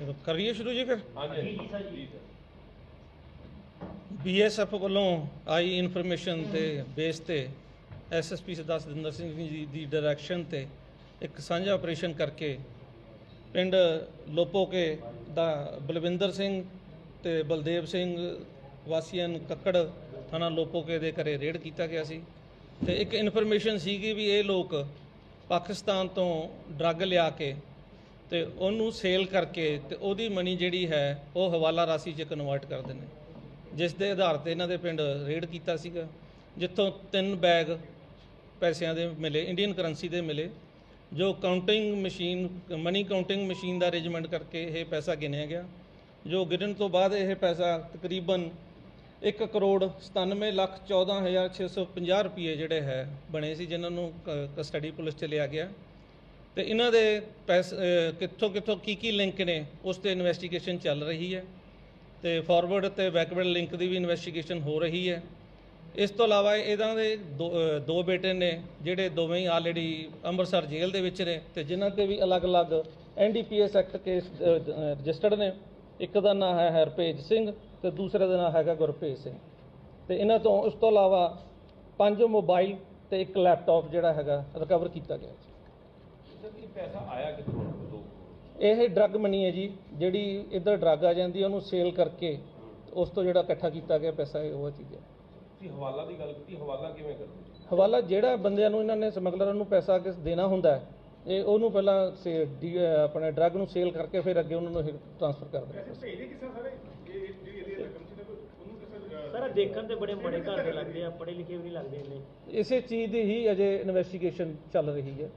ਚਲੋ ਕਰੀਏ ਸ਼ੁਰੂ ਜੀ ਫਿਰ। ਹਾਂਜੀ ਜੀ ਬੀਐਸਐਫ ਵੱਲੋਂ ਆਈ ਇਨਫੋਰਮੇਸ਼ਨ ਤੇ ਬੇਸ ਤੇ ਐਸਐਸਪੀ ਸਰਦਾਰ ਸਤਿੰਦਰ ਸਿੰਘ ਜੀ ਦੀ ਡਾਇਰੈਕਸ਼ਨ ਤੇ ਇੱਕ ਸਾਂਝਾ ਆਪਰੇਸ਼ਨ ਕਰਕੇ ਪਿੰਡ ਲੋਪੋਕੇ ਦਾ ਬਲਵਿੰਦਰ ਸਿੰਘ ਤੇ ਬਲਦੇਵ ਸਿੰਘ ਵਾਸੀਆਂ ਕੱਕੜ ਥਾਣਾ ਲੋਪੋਕੇ ਦੇ ਘਰੇ ਰੇਡ ਕੀਤਾ ਗਿਆ ਸੀ। ਤੇ ਇੱਕ ਇਨਫੋਰਮੇਸ਼ਨ ਸੀਗੀ ਵੀ ਇਹ ਲੋਕ ਪਾਕਿਸਤਾਨ ਤੋਂ ਡਰੱਗ ਲਿਆ ਕੇ ਤੇ ਉਹਨੂੰ ਸੇਲ ਕਰਕੇ ਤੇ ਉਹਦੀ ਮਨੀ ਜਿਹੜੀ ਹੈ, ਉਹ ਹਵਾਲਾ ਰਾਸ਼ੀ 'ਚ ਕਨਵਰਟ ਕਰਦੇ ਨੇ। ਜਿਸ ਦੇ ਆਧਾਰ ਤੇ ਇਹਨਾਂ ਦੇ ਪਿੰਡ ਰੇਡ ਕੀਤਾ ਸੀਗਾ, ਜਿੱਥੋਂ ਤਿੰਨ ਬੈਗ ਪੈਸਿਆਂ ਦੇ ਮਿਲੇ ਇੰਡੀਅਨ ਕਰੰਸੀ ਦੇ ਮਿਲੇ, ਜੋ counting machine money counting machine ਦਾ ਅਰੇਂਜਮੈਂਟ ਕਰਕੇ ਇਹ ਪੈਸਾ ਗਿਣਿਆ ਗਿਆ। ਜੋ ਗਿਣਨ ਤੋਂ ਬਾਅਦ ਇਹ ਪੈਸਾ ਤਕਰੀਬਨ 1 ਕਰੋੜ 97 ਲੱਖ 14650 ਰੁਪਏ ਜਿਹੜੇ ਹੈ, ਬਣੇ ਸੀ, ਜਿਨ੍ਹਾਂ ਨੂੰ ਕਸਟਡੀ ਪੁਲਿਸ 'ਚ ਲਿਆ ਗਿਆ। ਤੇ ਇਹਨਾਂ ਦੇ ਪੈਸ ਕਿੱਥੋਂ ਕਿੱਥੋਂ ਕੀ ਕੀ ਲਿੰਕ ਨੇ, ਉਸ ਤੇ ਇਨਵੈਸਟੀਗੇਸ਼ਨ ਚੱਲ ਰਹੀ ਹੈ। ਤੇ ਫਾਰਵਰਡ ਤੇ ਬੈਕਵਰਡ ਲਿੰਕ ਦੀ ਵੀ ਇਨਵੈਸਟੀਗੇਸ਼ਨ ਹੋ ਰਹੀ ਹੈ। ਇਸ ਤੋਂ ਇਲਾਵਾ ਇਹਨਾਂ ਦੇ ਦੋ- ਦੋ ਬੇਟੇ ਨੇ, ਜਿਹੜੇ ਦੋਵੇਂ ਹੀ ਆਲਰੇਡੀ ਅੰਮ੍ਰਿਤਸਰ ਜੇਲ੍ਹ ਦੇ ਵਿੱਚ ਨੇ ਤੇ ਜਿਨ੍ਹਾਂ ਤੇ ਵੀ ਅਲੱਗ-ਅਲੱਗ ਐਨਡੀਪੀਐਸ ਐਕਟ ਕੇਸ ਰਜਿਸਟਰਡ ਨੇ। ਇੱਕ ਦਾ ਨਾਮ ਹੈ ਹਰਪੇਜ ਸਿੰਘ ਤੇ ਦੂਸਰੇ ਦਾ ਨਾਮ ਹੈਗਾ ਗੁਰਪ੍ਰੀਤ ਸਿੰਘ। ਤੇ ਇਹਨਾਂ ਤੋਂ, ਉਸ ਤੋਂ ਇਲਾਵਾ ਪੰਜ ਮੋਬਾਈਲ ਤੇ ਇੱਕ ਲੈਪਟਾਪ ਜਿਹੜਾ ਹੈਗਾ ਰਿਕਵਰ ਕੀਤਾ ਗਿਆ ਸਰ ਇਹ ਪੈਸਾ ਆਇਆ ਕਿੱਥੋਂ ਦੋ ਇਹ ਡਰੱਗ ਮਨੀ ਹੈ ਜੀ ਜਿਹੜੀ ਇੱਧਰ ਡਰੱਗ ਆ ਜਾਂਦੀ ਹੈ ਉਹਨੂੰ ਸੇਲ ਕਰਕੇ ਉਸ ਤੋਂ ਜਿਹੜਾ ਇਕੱਠਾ ਕੀਤਾ ਗਿਆ ਪੈਸਾ ਇਹ ਉਹ ਚੀਜ਼ ਹੈ। ਤੁਸੀਂ ਹਵਾਲਾ ਦੀ ਗੱਲ ਕੀਤੀ ਹਵਾਲਾ ਕਿਵੇਂ ਕਰਦੇ ਹਵਾਲਾ ਜਿਹੜਾ ਬੰਦਿਆਂ ਨੂੰ ਇਹਨਾਂ ਨੇ ਸਮਗਲਰਾਂ ਨੂੰ ਪੈਸਾ ਕਿਸ ਦੇਣਾ ਹੁੰਦਾ ਹੈ ਇਹ ਉਹਨੂੰ ਪਹਿਲਾਂ ਸੇ ਡੀ- ਅਹ ਆਪਣੇ ਡਰੱਗ ਨੂੰ ਸੇਲ ਕਰਕੇ ਫਿਰ ਅੱਗੇ ਉਹਨਾਂ ਨੂੰ ਟ੍ਰਾਂਸਫਰ ਕਰਦੇ ਨੇ। ਭੇਜਦੇ ਕਿਸ ਤਰ੍ਹਾਂ ਸਾਰੇ? ਇਹ ਇਹ ਜਿਹੜੀ ਇਹਦੀ ਰਕਮ ਸੀ ਨਾ ਕੋਈ ਉਹਨੂੰ ਕਿਸੇ ਸਰ ਦੇਖਣ ਤੇ ਬੜੇ ਬੜੇ ਘਰ ਦੇ ਲੱਗਦੇ ਆ ਪੜ੍ਹੇ ਲਿਖੇ ਵੀ ਨਹੀਂ ਲੱਗਦੇ ਇੰਨੇ। ਇਸੇ ਚੀਜ਼ ਦੀ ਹੀ ਅਜੇ ਇਨਵੈਸਟੀਗੇਸ਼ਨ ਚੱਲ ਰਹੀ ਹੈ।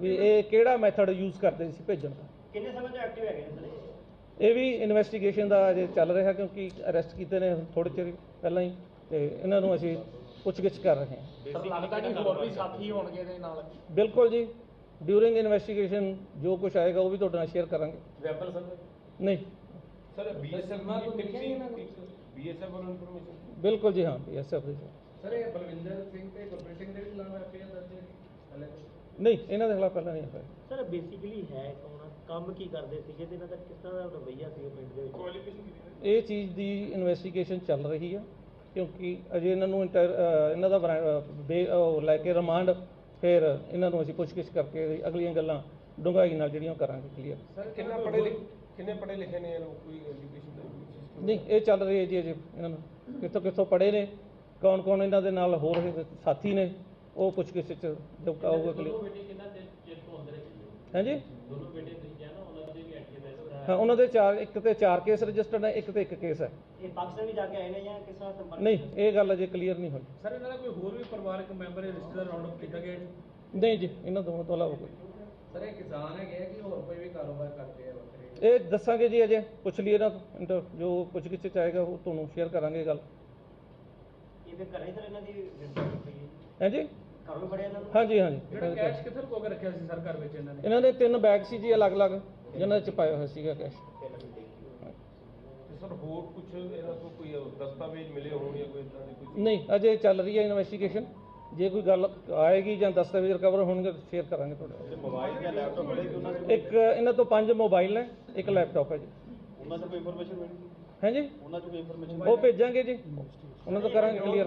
ਵੀ ਇਹ ਕਿਹੜਾ ਮੈਥਡ ਯੂਜ਼ ਕਰਦੇ ਸੀ ਭੇਜਣ ਦਾ? ਕਿੰਨੇ ਸਮੇਂ ਤੋਂ ਐਕਟਿਵ ਹੈਗੇ ਨੇ ਇਹ? ਵੀ ਇਨਵੈਸਟੀਗੇਸ਼ਨ ਦਾ ਅਜੇ ਚੱਲ ਰਿਹਾ ਕਿਉਂਕਿ ਅਰੈਸਟ ਕੀਤੇ ਨੇ ਥੋੜੇ ਚਿਰ ਪਹਿਲਾਂ ਹੀ ਤੇ ਇਹਨਾਂ ਨੂੰ ਅਸੀਂ ਪੁੱਛਗਿੱਛ ਕਰ ਰਹੇ ਹਾਂ। ਸਰ ਲੱਗਦਾ ਕਿ ਹੋਰ ਵੀ ਸਾਥੀ ਹੋਣਗੇ ਇਹਦੇ ਨਾਲ? ਬਿਲਕੁਲ ਜੀ। ਡਿਊਰਿੰਗ ਇਨਵੈਸਟੀਗੇਸ਼ਨ ਜੋ ਕੁਝ ਆਏਗਾ ਉਹ ਵੀ ਤੁਹਾਡੇ ਨਾਲ ਸ਼ੇਅਰ ਕਰਾਂਗੇ। Weapon sir? ਨਹੀਂ। ਸਰ ਬੀਐਸਐਫ ਨਾਲ ਕੋਈ ਬੀਐਸਐਫ ਵੱਲੋਂ ਇਨਫੋਰਮੇਸ਼ਨ ਬਿਲਕੁਲ ਜੀ ਹਾਂ ਐਸਐਫ ਦੇ। ਸਰ ਇਹ ਬਲਵਿੰਦਰ ਸਿੰਘ ਤੇ ਗੁਰਪ੍ਰੀਤ ਸਿੰਘ ਦੇ ਵੀ ਖਿਲਾਫ ਐਫਆਈਆਰ ਦਰਜ ਹੈ ਹਲੇ ਨਹੀਂ ਇਹਨਾਂ ਦੇ ਖਿਲਾਫ ਪਹਿਲਾਂ ਨਹੀਂ ਹੋਇਆ। ਸਰ ਬੇਸਿਕਲੀ ਹੈ ਕੌਣ? ਕੰਮ ਕੀ ਕਰਦੇ ਸੀਗੇ ਤੇ ਇਹਨਾਂ ਦਾ ਕਿਸ ਤਰ੍ਹਾਂ ਦਾ ਰਵੱਈਆ ਸੀ ਪਿੰਡ ਦੇ ਵਿੱਚ? ਇਹ ਚੀਜ਼ ਦੀ ਇਨਵੈਸਟੀਗੇਸ਼ਨ ਚੱਲ ਰਹੀ ਹੈ ਕਿਉਂਕਿ ਅਜੇ ਇਹਨਾਂ ਨੂੰ ਇੰਟਰ- ਇਹਨਾਂ ਦਾ ਬਰਾ- ਅਹ ਬੇ- ਉਹ ਲੈ ਕੇ ਰਿਮਾਂਡ ਫਿਰ ਇਹਨਾਂ ਨੂੰ ਅਸੀਂ ਪੁੱਛਗਿੱਛ ਕਰਕੇ ਅਗਲੀਆਂ ਗੱਲਾਂ ਡੂੰਘਾਈ ਨਾਲ ਜਿਹੜੀਆਂ ਉਹ ਕਰਾਂਗੇ ਕਲੀਅਰ ਸਰ ਕਿੰਨਾ ਪੜ੍ਹੇ ਲਿਖੇ ਕਿੰਨੇ ਪੜ੍ਹੇ ਲਿਖੇ ਨੇ ਇਹ ਲੋਕ ਕੋਈ ਐਜੂਕੇਸ਼ਨ ਦਾ system? ਨਹੀਂ ਇਹ ਚੱਲ ਰਹੀ ਹੈ ਜੀ ਅਜੇ ਇਹਨਾਂ ਨੂੰ। ਕਿੱਥੋਂ ਕਿੱਥੋਂ ਪੜ੍ਹੇ ਨੇ? ਕੌਣ ਕੌਣ ਇਹਨਾਂ ਦੇ ਨਾਲ ਹੋਰ ਇਹ ਸਾਥੀ ਨੇ? ਉਹ ਪੁੱਛਗਿੱਛ ਚ ਜੋ ਆਊਗਾ ਕਲੀਅਰ ਬੇਟੇ ਕਿੰਨਾ ਚਿਰ ਤੋਂ ਅੰਦਰ ਹਾਂਜੀ? ਦੋਨੋਂ ਬੇਟੇ ਤੁਸੀਂ ਕਿਹਾ ਨਾ ਉਹਨਾਂ ਦੇ ਵੀ ਐਕਟਿਵ ਹਾਂ। ਉਹਨਾਂ ਦੇ ਚਾਰ ਇੱਕ ਤੇ ਚਾਰ ਕੇਸ ਰਜਿਸਟਰਡ ਹੈ ਇੱਕ ਤੇ ਇੱਕ ਕੇਸ ਹੈ। ਇਹ ਪਾਕਿਸਤਾਨ ਵੀ ਜਾ ਕੇ ਆਏ ਨੇ ਜਾਂ ਕਿਸ ਤਰ੍ਹਾਂ ਸੰਪਰਕ? ਨਹੀਂ ਇਹ ਗੱਲ ਅਜੇ ਕਲੀਅਰ ਨਹੀਂ ਹੋਈ। ਸਰ ਇਹਨਾਂ ਦਾ ਕੋਈ ਹੋਰ ਵੀ ਪਰਿਵਾਰਕ ਮੈਂਬਰ ਇਹ ਰਿਸ਼ਤੇਦਾਰ ਰਾਉਂਡ ਅਪ ਕੀਤਾ ਗਿਆ ਹੈ? ਨਹੀਂ ਜੀ ਇਹਨਾਂ ਦੋਵਾਂ ਤੋਂ ਇਲਾਵਾ ਕੋਈ। ਸਰ ਇਹ ਕਿਸਾਨ ਹੈਗੇ ਕਿ ਹੋਰ ਕੋਈ ਵੀ ਕਾਰੋਬਾਰ ਕਰਦੇ ਆ ਵੱਖਰੇ? ਇਹ ਦੱਸਾਂਗੇ ਜੀ ਅਜੇ ਪੁੱਛ ਲਈਏ ਨਾ ਇੰਟਰ ਜੋ ਪੁੱਛ ਗਿੱਛ ਚ ਆਏਗਾ ਉਹ ਤੁਹਾਨੂੰ ਸ਼ੇਅਰ ਕਰਾਂਗੇ ਗੱਲ। ਇਹ ਫਿਰ ਘਰੇ ਸਰ ਇਹਨਾਂ ਦੀ ਹੈ। ਹਾਂਜੀ ਘਰੋਂ ਵੀ ਫੜਿਆ ਇਹਨਾਂ ਨੂੰ? ਹਾਂਜੀ ਹਾਂਜੀ। ਜਿਹੜਾ ਕੈਸ਼ ਕਿੱਥੇ ਲੁਕੋ ਕੇ ਰੱਖਿਆ ਸੀ ਸਰ ਘਰ ਵਿੱਚ ਇਹਨਾਂ ਨੇ? ਇਹਨਾਂ ਦੇ ਤਿੰਨ ਬੈਗ ਸੀ ਜੀ ਅਲੱਗ-ਅਲੱਗ ਜਿਨ੍ਹਾਂ ਚ ਪਾਇਆ ਹੋਇਆ ਸੀਗਾ ਕੈਸ਼ ਤੇ ਸਰ ਹੋਰ ਕੁਝ ਇਹਨਾਂ ਤੋਂ ਕੋਈ ਦਸਤਾਵੇਜ਼ ਮਿਲੇ ਹੋਣ ਜਾਂ ਕੋਈ ਇਦਾਂ ਦੀ ਕੋਈ ਨਹੀਂ ਅਜੇ ਚੱਲ ਰਹੀ ਹੈ ਇਨਵੈਸਟੀਗੇਸ਼ਨ ਜੇ ਕੋਈ ਗੱਲ ਆਏਗੀ ਜਾਂ ਦਸਤਾਵੇਜ਼ ਰਿਕਵਰ ਹੋਣਗੇ ਤਾਂ ਸ਼ੇਅਰ ਕਰਾਂਗੇ ਤੁਹਾਡੇ ਮੋਬਾਈਲ ਜਾਂ ਲੈਪਟਾਪ ਬੜੇ ਉਹਨਾਂ ਨਾਲ। ਇੱਕ ਇਹਨਾਂ ਤੋਂ ਪੰਜ ਮੋਬਾਈਲ ਨੇ ਇੱਕ ਲੈਪਟਾਪ ਹੈ ਜੀ। ਉਹਨਾਂ ਤੋਂ ਕੋਈ ਇਨਫੋਰਮੇਸ਼ਨ ਮਿਲੀ? ਹਾਂਜੀ ਉਹਨਾਂ ਤੋਂ ਕੋਈ ਇਨਫੋਰਮੇਸ਼ਨ ਉਹ ਭੇਜਾਂਗੇ ਜੀ। ਉਹਨਾਂ ਤੋਂ ਕਰਾਂਗੇ ਕਲੀਅਰ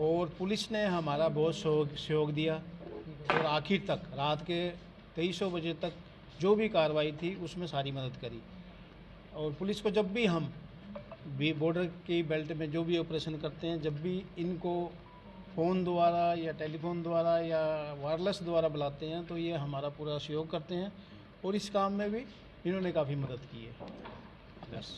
और पुलिस ने हमारा बहुत सहयोग दिया और आखिर तक, रात के तेईस बजे तक जो भी कार्रवाई थी, उसमें सारी मदद करी। और पुलिस को जब भी हम भी बॉर्डर की बेल्ट में जो भी ऑपरेशन करते हैं, जब भी इनको फ़ोन द्वारा या टेलीफोन द्वारा या वायरलेस द्वारा बुलाते हैं तो ये हमारा पूरा सहयोग करते हैं और इस काम में भी इन्होंने काफ़ी मदद की है। बस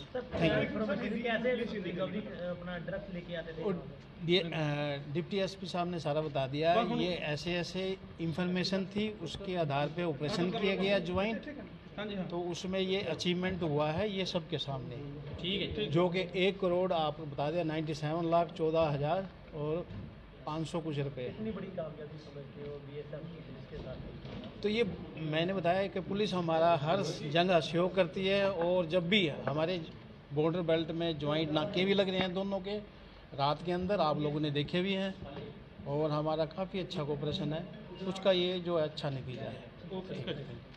डिप्टी एसपी साहब ने सारा बता दिया ये ऐसे ऐसे इंफॉर्मेशन थी उसके आधार पे ऑपरेशन किया गया ज्वाइंट हाँ। जी हाँ। तो उसमें ये अचीवमेंट हुआ है ये सबके सामने। ठीक है जो कि एक करोड़ आप बता दिया नाइन्टी सेवन लाख चौदह हज़ार और पाँच सौ कुछ रुपए। इतनी बड़ी कामयाबी समझते हो बीएसएफ की पुलिस के साथ तो ये मैंने बताया कि पुलिस हमारा हर जगह सहयोग करती है और जब भी हमारे बॉर्डर बेल्ट में ज्वाइंट नाके भी लग रहे हैं दोनों के, रात के अंदर आप लोगों ने देखे भी हैं और हमारा काफ़ी अच्छा कोऑपरेशन है। उसका ये जो अच्छा नतीजा है।